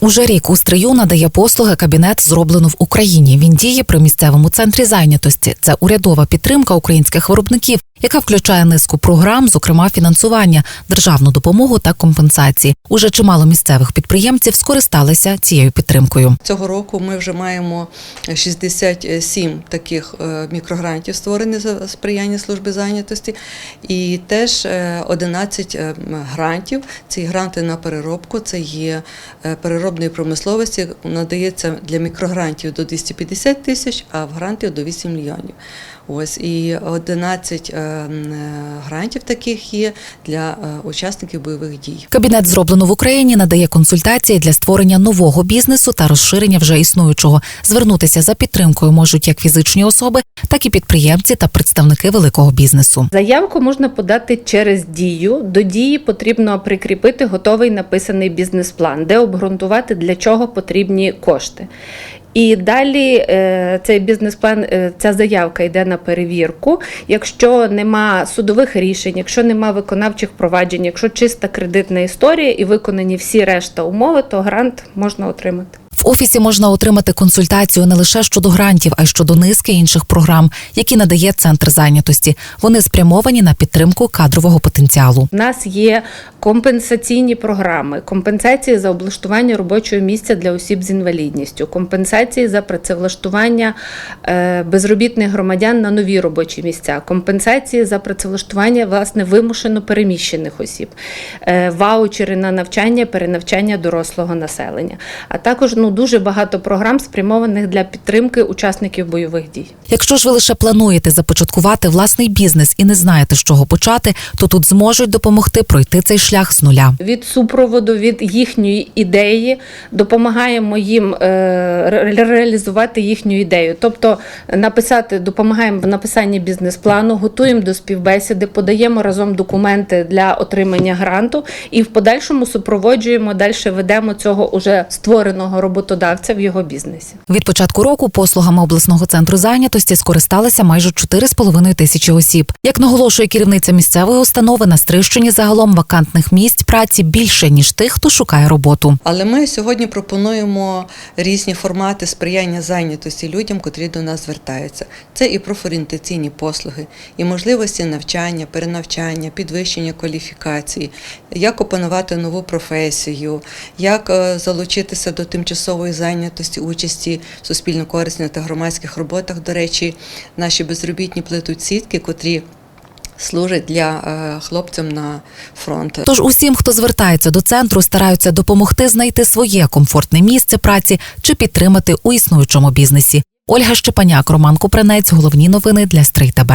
Уже рік у стрию надає послуги кабінет зроблено в Україні. Він діє при місцевому центрі зайнятості. Це урядова підтримка українських виробників, яка включає низку програм, зокрема фінансування, державну допомогу та компенсації. Уже чимало місцевих підприємців скористалися цією підтримкою. Цього року ми вже маємо 67 таких е, мікрогрантів створені за сприяння служби зайнятості, і теж е, 11 е, грантів. Ці гранти на переробку це є е, переробної промисловості. Надається для мікрогрантів до 250 тисяч, а в грантів до 8 мільйонів. Ось і 11 е, е, грантів таких є для е, учасників бойових дій. Кабінет зроблено в Україні надає консультації для створення нового бізнесу та розширення вже існуючого. Звернутися за підтримкою можуть як фізичні особи, так і підприємці та представники великого бізнесу. Заявку можна подати через дію. До дії потрібно прикріпити готовий написаний бізнес-план, де обґрунтувати для чого потрібні кошти. І далі е, цей бізнес-план, е, ця заявка йде на перевірку. Якщо нема судових рішень, якщо нема виконавчих проваджень, якщо чиста кредитна історія і виконані всі решта умови, то грант можна отримати. В офісі можна отримати консультацію не лише щодо грантів, а й щодо низки інших програм, які надає центр зайнятості. Вони спрямовані на підтримку кадрового потенціалу. У нас є компенсаційні програми, компенсації за облаштування робочого місця для осіб з інвалідністю, компенсації за працевлаштування е, безробітних громадян на нові робочі місця, компенсації за працевлаштування власне вимушено переміщених осіб, е, ваучери на навчання, перенавчання дорослого населення, а також ну дуже багато програм спрямованих для підтримки учасників бойових дій. Якщо ж ви лише плануєте започаткувати власний бізнес і не знаєте, з чого почати, то тут зможуть допомогти пройти цей шлях з нуля. від супроводу, від їхньої ідеї, допомагаємо їм е, реалізувати їхню ідею. Тобто написати, допомагаємо в написанні бізнес-плану, готуємо до співбесіди, подаємо разом документи для отримання гранту і в подальшому супроводжуємо, далі ведемо цього уже створеного роботодавця в його бізнесі. Від початку року послугами обласного центру зайнятості скористалися майже 4,5 тисячі осіб. Як наголошує керівниця місцевої установи, на Стрищині загалом вакантних місць праці більше ніж тих, хто шукає роботу. Але ми сьогодні пропонуємо різні формати сприяння зайнятості людям, котрі до нас звертаються. Це і профорієнтаційні послуги, і можливості навчання, перенавчання, підвищення кваліфікації, як опанувати нову професію, як е, залучитися до тимчасової зайнятості, участі в суспільно-корисних та громадських роботах. До речі, наші безробітні плетуть сітки, котрі служать для е, хлопцям на фронт. Тож усім, хто звертається до центру, стараються допомогти знайти своє комфортне місце праці чи підтримати у існуючому бізнесі. Ольга Щепаняк, Роман Купринець. Головні новини для Стрий ТБ.